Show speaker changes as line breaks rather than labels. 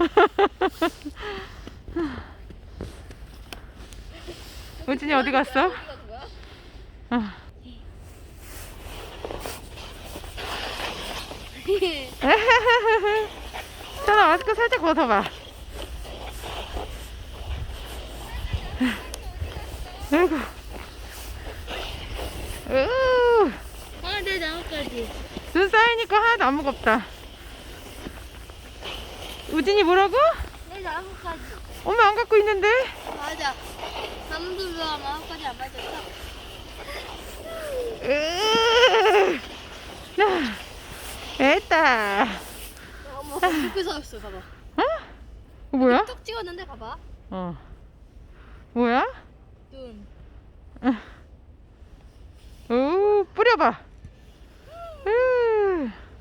우진이 어디 갔어? 아. 전아 마스크 살짝 벗어봐. 아이고. 으.
아, 내 나뭇가지.
눈 쌓이니까 하나도 안 무겁다. 우진이 뭐라고?
내 나뭇가지.
엄마 안 갖고 있는데?
맞아. 아무도 누가 나뭇가지 안 맞았어.
야, 애다.
엄마 죽고 살았어, 봐봐.
어? 그 뭐야?
뚝 찍었는데, 봐봐.
어. 뭐야?
눈. 어.
오, 뿌려봐. 음. 음.